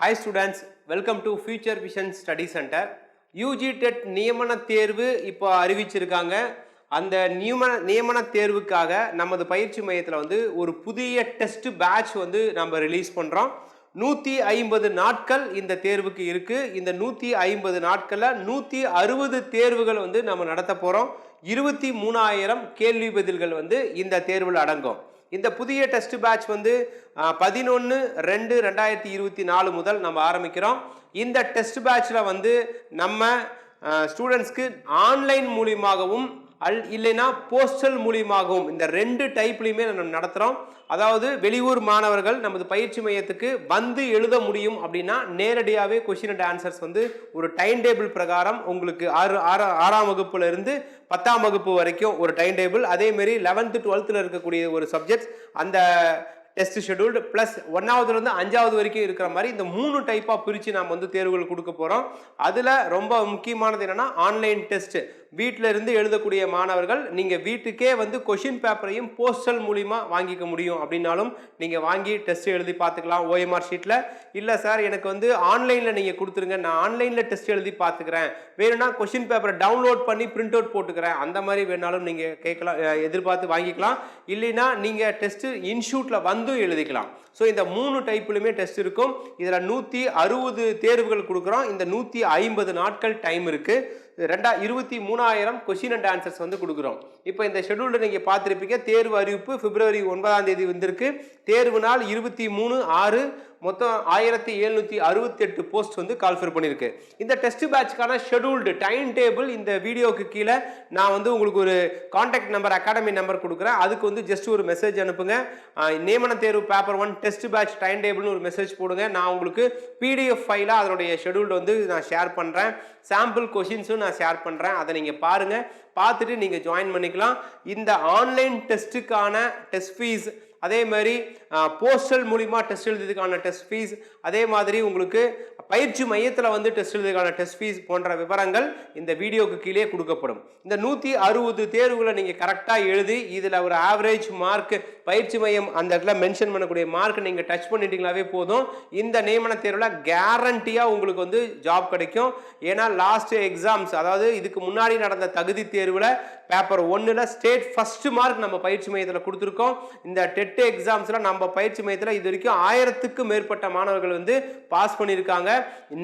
Hi students welcome to future vision study centre UG TET நியமன தேர்வு இப்போ அறிவிச்சிருக்காங்க. அந்த நியமன நியமன தேர்வுக்காக நமது பயிற்சி மையத்தில் வந்து ஒரு புதிய டெஸ்ட் பேட்ச் வந்து நம்ம ரிலீஸ் பண்ணுறோம் நூற்றி ஐம்பது நாட்கள் இந்த தேர்வுக்கு இருக்குது இந்த நூற்றி ஐம்பது நாட்களில் நூற்றி அறுபது தேர்வுகள் வந்து நம்ம நடத்த போகிறோம் இருபத்தி மூணாயிரம் கேள்வி பதில்கள் வந்து இந்த தேர்வில் அடங்கும். இந்த புதிய டெஸ்ட் பேட்ச் வந்து பதினொன்று ரெண்டு ரெண்டாயிரத்தி இருபத்தி நாலு முதல் நம்ம ஆரம்பிக்கிறோம். இந்த டெஸ்ட் பேட்ச்சில் வந்து நம்ம ஸ்டூடெண்ட்ஸ்க்கு ஆன்லைன் மூலியமாகவும் அல் இல்லைன்னா போஸ்டல் மூலியமாகவும் இந்த ரெண்டு டைப்லையுமே நம்ம நடத்துகிறோம் அதாவது வெளியூர் மாணவர்கள் நமது பயிற்சி மையத்துக்கு வந்து எழுத முடியும் அப்படின்னா நேரடியாகவே கொஷின் அண்ட் ஆன்சர்ஸ் வந்து ஒரு டைம் டேபிள் பிரகாரம் உங்களுக்கு ஆறு ஆறா ஆறாம் வகுப்புலேருந்து பத்தாம் வகுப்பு வரைக்கும் ஒரு டைம் டேபிள் அதேமாரி லெவன்த்து டுவெல்த்தில் இருக்கக்கூடிய ஒரு சப்ஜெக்ட்ஸ் அந்த டெஸ்ட் ஷெடியூல்டு ப்ளஸ் ஒன்றாவதுலேருந்து அஞ்சாவது வரைக்கும் இருக்கிற மாதிரி இந்த மூணு டைப்பாக பிரித்து நாம் வந்து தேர்வுகள் கொடுக்க போகிறோம் அதில் ரொம்ப முக்கியமானது என்னென்னா ஆன்லைன் டெஸ்ட்டு வீட்டில் இருந்து எழுதக்கூடிய மாணவர்கள் நீங்கள் வீட்டுக்கே வந்து கொஷின் பேப்பரையும் போஸ்டல் மூலிமா வாங்கிக்க முடியும் அப்படின்னாலும் நீங்கள் வாங்கி டெஸ்ட் எழுதி பார்த்துக்கலாம் ஓஎம்ஆர் ஷீட்டில் இல்லை சார் எனக்கு வந்து ஆன்லைனில் நீங்கள் கொடுத்துருங்க நான் ஆன்லைனில் டெஸ்ட் எழுதி பார்த்துக்கிறேன். வேணும்னா கொஷின் பேப்பரை டவுன்லோட் பண்ணி பிரிண்ட் அவுட் போட்டுக்கிறேன். அந்த மாதிரி வேணாலும் நீங்கள் கேட்கலாம் எதிர்பார்த்து வாங்கிக்கலாம். இல்லைன்னா நீங்கள் டெஸ்ட்டு இன்ஷூட்டில் வந்தும் எழுதிக்கலாம். ஸோ இந்த மூணு டைப்லையுமே டெஸ்ட் இருக்கும். இதில் நூற்றி அறுபது தேர்வுகள் கொடுக்குறோம். இந்த நூற்றி ஐம்பது நாட்கள் டைம் இருக்குது ரெண்டா இருபத்தி மூணாயிரம் கொஷின் அண்ட் ஆன்சர்ஸ் வந்து கொடுக்குறோம். இப்போ இந்த ஷெடியூலில் நீங்கள் பார்த்துருப்பீங்க தேர்வு அறிவிப்பு பிப்ரவரி ஒன்பதாம் தேதி வந்திருக்கு. தேர்வு நாள் இருபத்தி மூணு ஆறு மொத்தம் ஆயிரத்தி எழுநூற்றி அறுபத்தெட்டு போஸ்ட் வந்து கால்ஃபர் பண்ணியிருக்கு இந்த டெஸ்ட் பேட்ச்க்கான ஷெடியூல்டு டைம் டேபிள் இந்த வீடியோவுக்கு கீழே நான் வந்து உங்களுக்கு ஒரு காண்டாக்ட் நம்பர் அகாடமி நம்பர் கொடுக்குறேன். அதுக்கு வந்து ஜஸ்ட் ஒரு மெசேஜ் அனுப்புங்க. நியமன தேர்வு paper one test batch time டேபிள்னு ஒரு மெசேஜ் போடுங்க. நான் உங்களுக்கு பிடிஎஃப் ஃபைலாக அதனுடைய ஷெடியூல்டு வந்து நான் ஷேர் பண்ணுறேன் சாம்பிள் கொஷின்ஸும் நான் ஷேர் பண்ணுறேன் அதை நீங்கள் பாருங்கள் பார்த்துட்டு நீங்கள் ஜாயின் பண்ணிக்கலாம். இந்த ஆன்லைன் டெஸ்ட்டுக்கான டெஸ்ட் ஃபீஸ் அதே மாதிரி போஸ்டல் மூலிமா டெஸ்ட் எழுதுறதுக்கான டெஸ்ட் ஃபீஸ் அதே மாதிரி உங்களுக்கு பயிற்சி மையத்தில் வந்து டெஸ்ட் எழுதுறதுக்கான டெஸ்ட் ஃபீஸ் போன்ற விவரங்கள் இந்த வீடியோக்கு கீழே கொடுக்கப்படும். இந்த நூற்றி அறுபது தேர்வுகளை நீங்கள் கரெக்டாக எழுதி இதில் ஒரு ஆவரேஜ் மார்க் பயிற்சி மையம் அந்த இடத்துல மென்ஷன் பண்ணக்கூடிய மார்க் நீங்கள் டச் பண்ணிட்டீங்களாவே போதும். இந்த நியமன தேர்வில் கேரண்டியாக உங்களுக்கு வந்து ஜாப் கிடைக்கும். ஏன்னா லாஸ்ட் எக்ஸாம்ஸ் அதாவது இதுக்கு முன்னாடி நடந்த தகுதி தேர்வில் பேப்பர் ஒன்றில் ஸ்டேட் ஃபஸ்ட்டு மார்க் நம்ம பயிற்சி மையத்தில் கொடுத்துருக்கோம். இந்த டெட் எக்ஸாம்ஸில் நம்ம பயிற்சி மையத்தில் இது வரைக்கும் ஆயிரத்துக்கும் மேற்பட்ட மாணவர்கள் வந்து பாஸ் பண்ணியிருக்காங்க.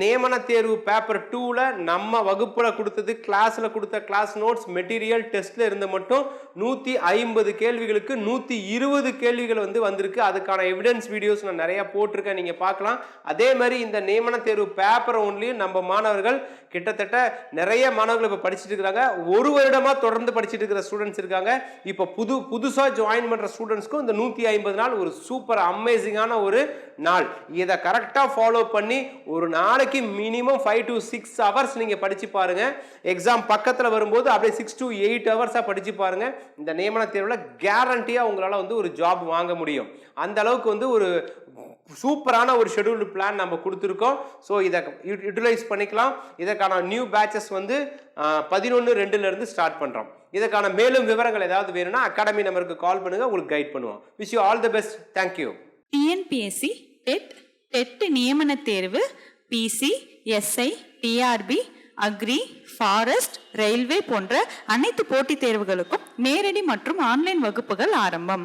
நியமன தேர்வு பேப்பர் டூவில் நம்ம வகுப்பில் கொடுத்தது கிளாஸில் கொடுத்த கிளாஸ் நோட்ஸ் மெட்டீரியல் டெஸ்ட்டில் இருந்து மட்டும் நூற்றி ஐம்பது கேள்விகளுக்கு நூற்றி இருபது கேள்விகள் வந்து வந்திருக்கு. அதுக்கான எவிடன்ஸ் வீடியோஸ் நான் நிறையா போட்டிருக்கேன். நீங்கள் பார்க்கலாம். அதே மாதிரி இந்த நியமன தேர்வு பேப்பர் ஒன்லையும் நம்ம மாணவர்கள் கிட்டத்தட்ட நிறைய மாணவர்கள் இப்போ படிச்சுட்டு இருக்கிறாங்க ஒரு வருடமாக தொடர்ந்து படிச்சுட்டு இருக்கிற ஸ்டூடெண்ட்ஸ் இருக்காங்க. இப்போ புது புதுசாக ஜாயின் பண்ணுற ஸ்டூடெண்ட்ஸ்க்கும் இந்த நூற்றி ஐம்பது நாள் ஒரு சூப்பர் அமேசிங்கான ஒரு நாள். இதை கரெக்டாக ஃபாலோ பண்ணி ஒரு நாளைக்கு minimum five to six hours நீங்கள் படித்து பாருங்கள் எக்ஸாம் பக்கத்தில் வரும்போது அப்படியே சிக்ஸ் டு எயிட் ஹவர்ஸாக படித்து பாருங்கள் இந்த நியமன தேர்வில் கேரண்டியாக உங்களால் வந்து ஒரு ஜாப் வாங்க முடியும். அந்த அளவுக்கு வந்து ஒரு சூப்பரான ஒரு ஷெடியூல்டு பிளான் நம்ம கொடுத்துருக்கோம். ஸோ இதை யூட்டிலைஸ் பண்ணிக்கலாம். இதற்கான நியூ பேட்சஸ் வந்து பதினொன்று ரெண்டுலேருந்து ஸ்டார்ட் பண்ணுறோம் இதற்கான மேலும் விவரங்கள் ஏதாவது வேணும்னா அகாடமி நம்பருக்கு கால் பண்ணுங்கள் உங்களுக்கு கைட் பண்ணுவோம். Wish you all the best thank you TNPSC TET TET நியமன தேர்வு PC SI TRB agri forest railway போன்ற அனைத்து போட்டித் தேர்வுகளுக்கும் நேரடி மற்றும் ஆன்லைன் வகுப்புகள் ஆரம்பம்.